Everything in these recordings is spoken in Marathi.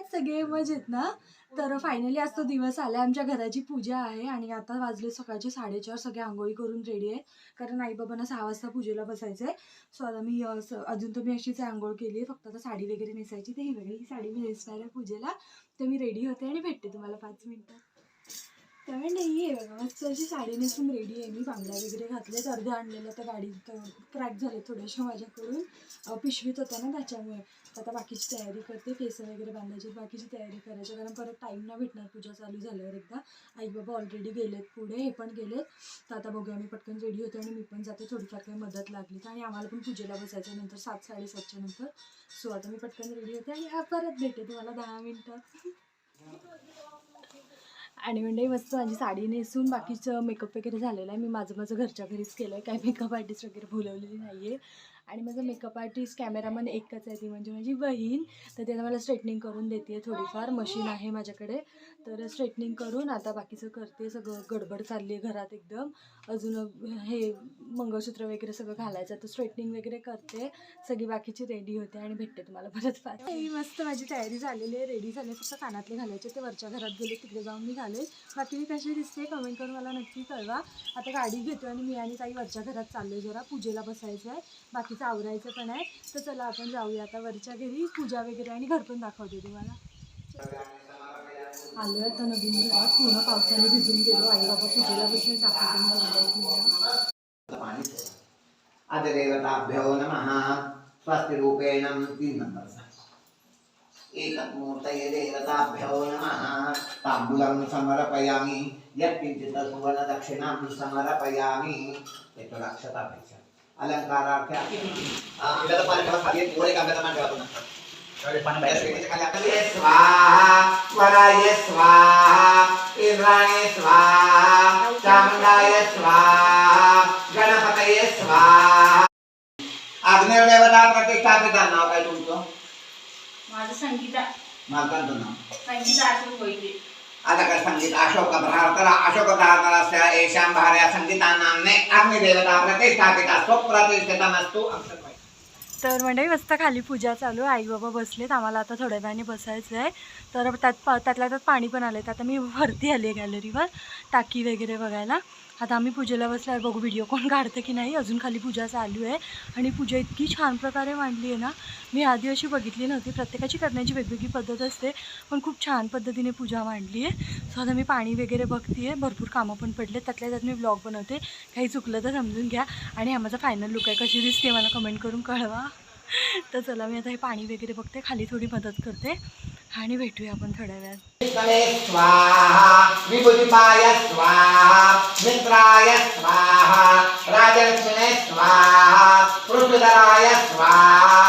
आहेत सगळे मजेत ना? तर फायनली आज तो दिवस आला आमच्या घराची पूजा आहे आणि आता वाजले सकाळचे साडेचार. सगळे आंघोळी करून रेडी आहे कारण आई बाबांना सहा वाजता पूजेला बसायचं आहे सो आता मी अजून तर मी अशीच आंघोळ केली आहे. फक्त आता साडी वगैरे नेसायची. तर ही वेगळी ही साडी मी नेसणार आहे पूजेला. तर मी रेडी होते आणि भेटते तुम्हाला पाच मिनिटं. काय नाही आहे बघा मस्त अशी साडी नेसून रेडी आहे. मी बांगड्या वगैरे घातलेत अर्ध्या आणलेल्या त्या गाडीत. क्रॅक झाले थोड्याशा माझ्याकडून. पिशवीत होत्या ना त्याच्यामुळे. आता बाकीची तयारी करते. केस वगैरे बांधायची बाकीची तयारी करायची कारण परत टाईम ना भेटणार. पूजा चालू झाल्यावर एकदा. आई बाबा ऑलरेडी गेलेत पुढे. हे पण गेलेत. तर आता बघूया. मी पटकन रेडी होते आणि मी पण जाते. थोडीफार काही मदत लागली. तर आणि आम्हाला पण पूजेला बसायचं नंतर सात साडेसातच्या नंतर. सो आता मी पटकन रेडी होते आणि परत भेटे तुम्हाला दहा मिनटात आणि म्हणजे मस्त माझी साडी नेसून बाकीचं मेकअप वगैरे झालेलं आहे. मी माझं माझं घरच्या घरीच केलं आहे काही मेकअप आर्टिस्ट वगैरे बोलवलेली नाही आहे आणि माझं मेकअप आर्टिस्ट कॅमेरामन एकच आहे ती म्हणजे माझी बहीण. तर त्यानं मला स्ट्रेटनिंग करून देते थोडीफार. मशीन आहे माझ्याकडे. तर स्ट्रेटनिंग करून आता बाकीचं करते. सगळं गडबड चालली आहे घरात एकदम. अजून हे मंगळसूत्र वगैरे सगळं घालायचं. तर स्ट्रेटनिंग वगैरे करते. सगळी बाकीची रेडी होते आणि भेटते तुम्हाला परत फार मस्त माझी तयारी झालेली आहे. रेडी झाले फक्त कानातले घालायचे ते वरच्या घरात गेले तिकडे जाऊन मी घालेल. बाकी मी कशी दिसते कमेंट करून मला नक्की कळवा. आता गाडी घेतो आणि मी आणि ताई वरच्या घरात चाललो जरा. पूजेला बसायचं आहे बाकीचं आवरायचं पण आहे. तर चला आपण जाऊया आता वरच्या घरी. पूजा वगैरे आणि घर पण दाखवते तुम्हाला. आलो आता नवीन घरात. पूर्ण पावसाने भिजून गेलो. आई बाबा पूजेला बसले दाखवते नमः स्वस्तिरूपेण तीन एकमूर्तये देवताभ्यो नमः ताम्बूलं समर्पयामि यत्किञ्चित् सुवर्णदक्षिणां समर्पयामि. एक लक्षात अपेक्षा अलंकारार्थ आपल्याला पाणी ठेवा खाली ठेवा पुन्हा. स्वाहा स्वराय स्वाहा इंद्राय स्वाहा चामुंडाय स्वाहा गणपतये स्वाहा आग्नेय देवता प्रतिष्ठापिता नाव काय तुमचं माझं संगीता मालकांचं नाव संगीता अशोक वैद्य आता काय संगीत अशोक भारतला अशोक भारतस्य येषां भार्या संगीता नाम्ने अग्निदेवता प्रतिष्ठापिता स्वप्रतिष्ठितमस्तु अक्षरमय तर मंडळी मस्त खाली पूजा चालू आहे. आई बाबा बसलेत. आम्हाला आता थोड्या वेळाने बसायचं आहे. तर त्यात पा त्यातल्या त्यात पाणी पण आलं आता मी वरती आली आहे गॅलरीवर टाकी वगैरे बघायला. आता आम्ही पूजेला बसल्यावर बघू व्हिडिओ कोण काढतं की नाही. अजून खाली पूजा चालू आहे. आणि पूजा इतकी छान प्रकारे मांडली आहे ना. मी आधी अशी बघितली नव्हती. प्रत्येकाची करण्याची वेगवेगळी पद्धत असते. पण खूप छान पद्धतीने पूजा मांडली आहे. सो आता मी पाणी वगैरे बघते आहे भरपूर कामं पण पडले त्यातल्या त्यात मी ब्लॉग बनवते. काही चुकलं तर समजून घ्या. आणि हा माझा फायनल लुक आहे. कशी दिसते मला कमेंट करून कळवा. तर चला मी आता हे पाणी वगैरे बघते. खाली थोडी मदत करते. आणि भेटूया आपण थोड्या वेळात. विष्णवे स्वाहा विभुतिपाय स्वाहा मित्राय स्वाहा राजलक्ष्मीने स्वाहा पृथ्वीधराय स्वाहा.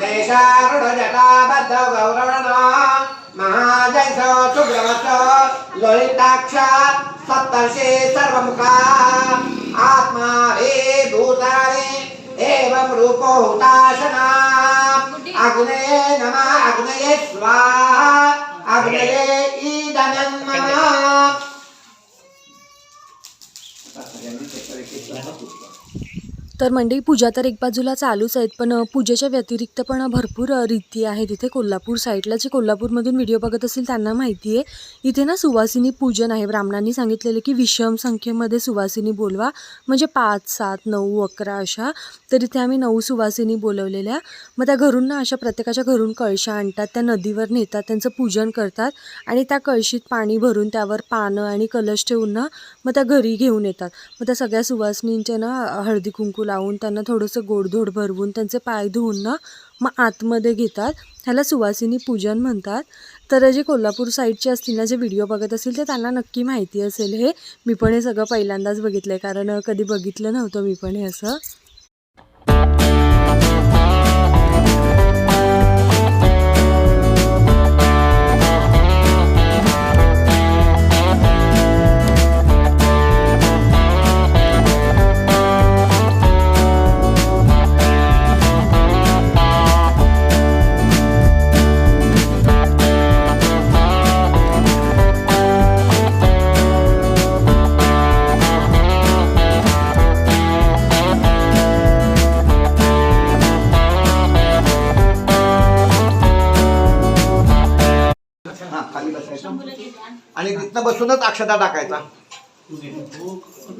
देशारुढजटाबद्ध गौरवण महाजैसो सुग्रवतो लोलिताक्षात् सप्तर्षे सर्वमुखा। आत्मा वे भूतानि एवं रूपो हुताशना। अग्ने नमः अग्नये स्वाहा। अग्नये ईदनं मम आता सगळ्यांनी तर मंडळी पूजा तर एक बाजूला चालूच आहेत पण पूजेच्या व्यतिरिक्त पण भरपूर रीती आहेत इथे कोल्हापूर साईडला. जे कोल्हापूरमधून व्हिडिओ बघत असतील त्यांना माहिती आहे. इथे ना सुवासिनी पूजन आहे. ब्राह्मणांनी सांगितलेलं की विषम संख्येमध्ये सुवासिनी बोलवा. म्हणजे पाच सात नऊ अकरा अशा. तर इथे आम्ही नऊ सुवासिनी बोलवलेल्या. मग त्या घरून ना अशा प्रत्येकाच्या घरून कळशा आणतात त्या नदीवर नेतात त्यांचं पूजन करतात आणि त्या कळशीत पाणी भरून त्यावर पानं आणि कलश ठेवून ना मग त्या घरी घेऊन येतात. मग त्या सगळ्या सुवासिनींच्या ना हळदी कुंकू लावून त्यांना थोडंसं गोडधोड भरवून त्यांचे पाय धुवून ना मग आतमध्ये घेतात. ह्याला सुवासिनी पूजन म्हणतात. तर जे कोल्हापूर साईडचे असतील ना जे व्हिडिओ बघत असतील ते त्यांना नक्की माहिती असेल हे. मी पण हे सगळं पहिल्यांदाच बघितलं आहे कारण कधी बघितलं नव्हतं मी पण हे असं. तिथनं बसूनच अक्षता टाकायचा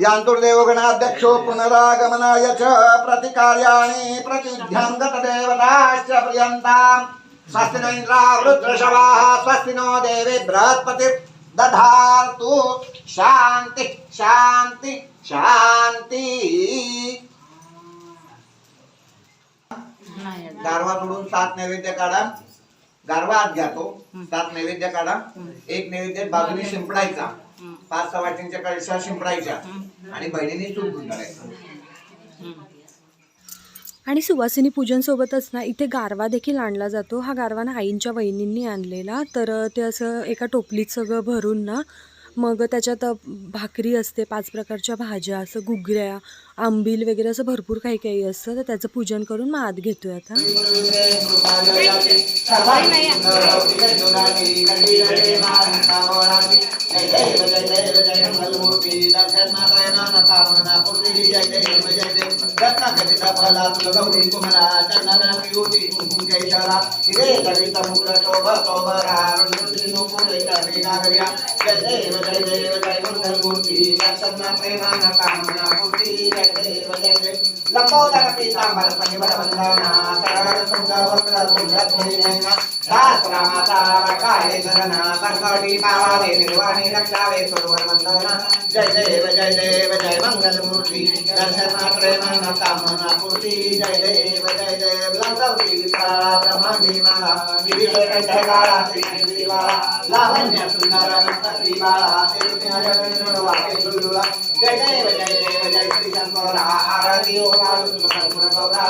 यांतुर्देव गणाध्यक्षो पुनरागमनाय च प्रतिकार्याणि प्रतिविद्यां गतदेवताश्च प्रियन्ताम्। स्वस्ति नो इन्द्रावृत्रशवाः स्वस्ति नो देवे बृहस्पति दधातु। शान्ति शान्ति शान्ति। गारवा सोडून सात नैवेद्य काढा. गारवा आत घ्या तो सात नैवेद्य काढा. एक नैवेद्य बाजूने शिंपडायचा. पाच सहा वाटींच्या कळशा शिंपडायच्या. आणि बहिणीने चूक गुंडाळायचा आणि सुवासिनी पूजनसोबतच ना इथे गारवा देखील आणला जातो. हा गारवा ना आईंच्या वहिनींनी आणलेला. तर ते असं एका टोपलीत सगळं भरून ना मग त्याच्यात भाकरी असते पाच प्रकारच्या भाज्या असं घुगऱ्या आंबील वगैरे असं भरपूर काही काही असतं तर त्याचं पूजन करून मग आत घेतोय आता जय देव जय देव जय मंगल मूर्ति दर्शन मात्रे मन कामना पूर्ति जय देव जय देव लंकवी ब्रह्मांडी माला जय सुंदर जय देव जय देव जय श्री शंकरा आरती ओ कर्पूर जय देव जय देव कर्पूर गौरा गौरा महिनी शाळा आगामी पार्वती सोनाच्या माळा विभूती जय देव जय देव जय श्री शंकरा గౌరా ఆరతి ఓలాలు కర్పూర గౌరా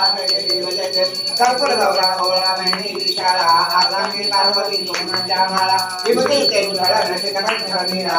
కర్పూర గౌరా ఓలా మణి విశాల ఆర్దాంగి పార్వతి యమున జామాల విభూతి తెలుగు నటి కనక నీరా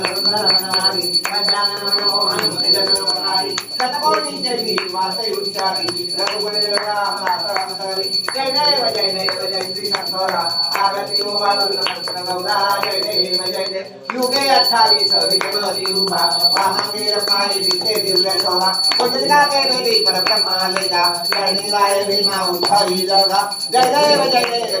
देव रात्र परिवर सुंदर मनारी उच्चारी रघुपति जय देव जय देव जय श्री शंकरा आरती ओ गौरा जय देव जय देव युगे अठ्ठावीस विक्रमती उभा वाहंगे रमाई विद्ये दिव्य शोभा पुंडलिका के देवी परब्रह्मा लेगा लढणी लाय भीमा उद्भवी जगा जय देव जय देव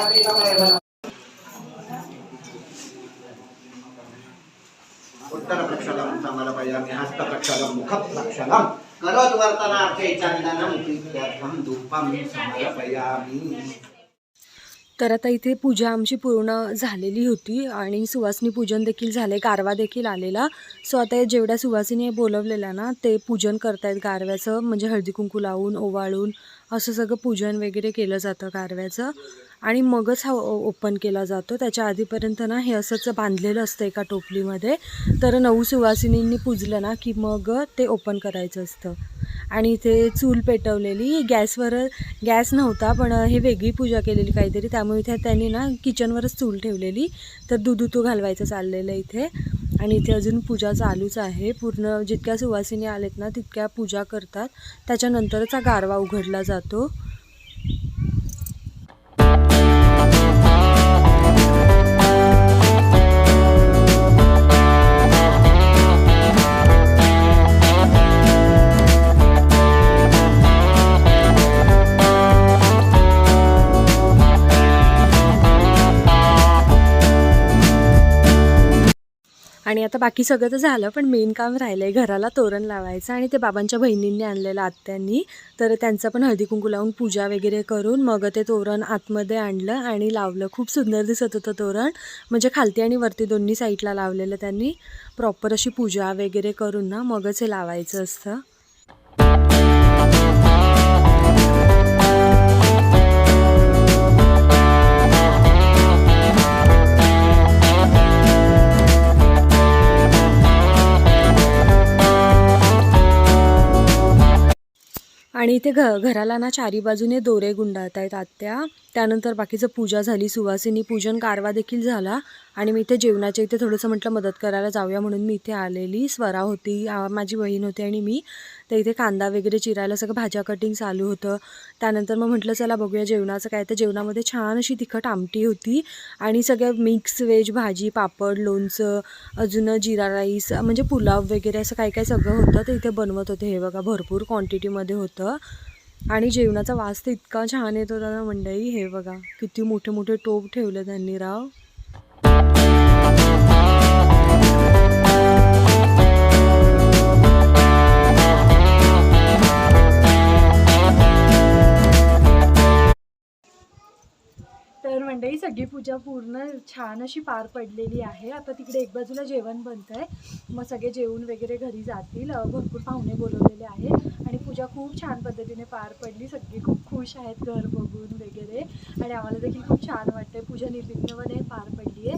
समर्पयामि हस्त प्रक्षालम मुख प्रक्षालम करोत् वर्तनार्थे चन्दनं प्रीत्यर्थं धूपं समर्पयामि तर आता इथे पूजा आमची पूर्ण झालेली होती आणि सुवासिनी पूजन देखील झाले गारवा देखील आलेला. सो आता जेवढ्या सुवासिनी बोलवलेल्या ना ते पूजन करतायत गारव्याचं म्हणजे हळदी कुंकू लावून ओवाळून असं सगळं पूजन वगैरे केलं जातं गारव्याचं. आणि मगच हा ओ- ओपन केला जातो. त्याच्या आधीपर्यंत ना हे असंच बांधलेलं असतं एका टोपलीमध्ये. तर नऊ सुवासिनींनी पूजलं ना की मग ते ओपन करायचं असतं. आणि इथे चूल पेटवलेली. गॅसवर गॅस नव्हता पण हे वेगळी पूजा केलेली काहीतरी. त्यामुळे इथे त्यांनी ना किचनवरच चूल ठेवलेली. तर दूध उतू घालवायचं चाललेलं इथे. आणि इथे अजून पूजा चालूच आहे. पूर्ण जितक्या सुवासिनी आलेत ना तितक्या पूजा करतात. त्याच्यानंतरच हा गारवा उघडला जातो. आणि आता बाकी सगळं तर झालं पण मेन काम राहिलं आहे घराला तोरण लावायचं आणि ते बाबांच्या बहिणींनी आणलेलं आत्यांनी. तर त्यांचं पण हळदी कुंकू लावून पूजा वगैरे करून मग ते तोरण आतमध्ये आणलं आणि लावलं. खूप सुंदर दिसत होतं तोरण. म्हणजे खालती आणि वरती दोन्ही साईडला लावलेलं त्यांनी. प्रॉपर अशी पूजा वगैरे करून ना मगच हे लावायचं असतं. आणि इथे घ घराला ना चारी बाजूने दोरे गुंडाळत आहेत आत्या. त्यानंतर बाकीचं पूजा झाली सुवासिनी पूजन कारवा देखील झाला. आणि मी इथे जेवणाच्या इथे थोडंसं म्हटलं मदत करायला जाऊया म्हणून मी इथे आलेली. स्वरा होती माझी बहीण होती आणि मी. तर इथे कांदा वगैरे चिरायला सगळं भाज्या कटिंग चालू होतं. त्यानंतर मग म्हटलं चला बघूया जेवणाचं काय. तर जेवणामध्ये छान अशी तिखट आमटी होती आणि सगळ्या मिक्स व्हेज भाजी पापड लोणचं अजून जिरा राईस म्हणजे पुलाव वगैरे असं काय काय सगळं होतं. ते इथे बनवत होते. हे बघा भरपूर क्वांटिटीमध्ये होतं. आणि जेवणाचा वास तर इतका छान येत होता ना मंडळी. हे बघा किती मोठे मोठे टोप ठेवले त्यांनी राव. पूजा पूर्ण छान अशी पार पडलेली आहे. आता तिकडे एक बाजूला जेवण बनतं आहे मग सगळे जेवून वगैरे घरी जातील. भरपूर पाहुणे बोलवलेले आहेत. आणि पूजा खूप छान पद्धतीने पार पडली. सगळी खूप खुश आहेत घर बघून वगैरे. आणि आम्हाला देखील खूप छान वाटते पूजा निर्विघ्नपणे पार पडली आहे.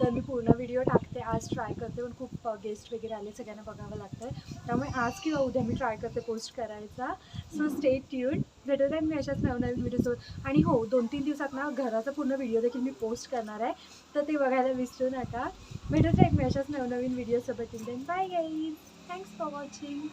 तर मी पूर्ण व्हिडिओ टाकते. आज ट्राय करते. पण खूप गेस्ट वगैरे आले. सगळ्यांना बघावं लागतं त्यामुळे आज किंवा उद्या मी ट्राय करते पोस्ट करायचा. सो स्टे ट्यूड भेटत आहे मी अशाच नवनवीन व्हिडिओसोबत आणि हो दोन तीन दिवसात ना घराचा पूर्ण व्हिडिओ देखील मी पोस्ट करणार आहे. तर ते बघायला विसरू नका. भेटत आहे मी अशाच नवनवीन व्हिडिओसोबत then bye guys thanks for watching